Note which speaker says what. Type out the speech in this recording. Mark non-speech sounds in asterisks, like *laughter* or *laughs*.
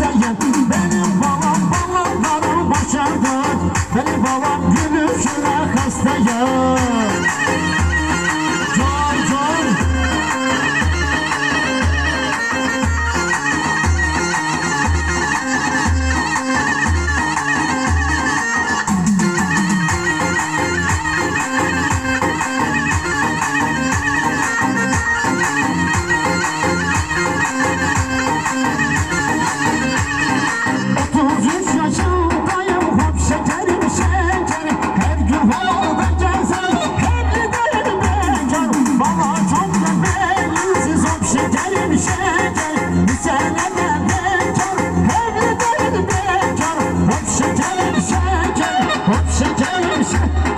Speaker 1: hastayım Benim balam balamları başardır Benim balam gülüşüne hastayım ha *laughs* ha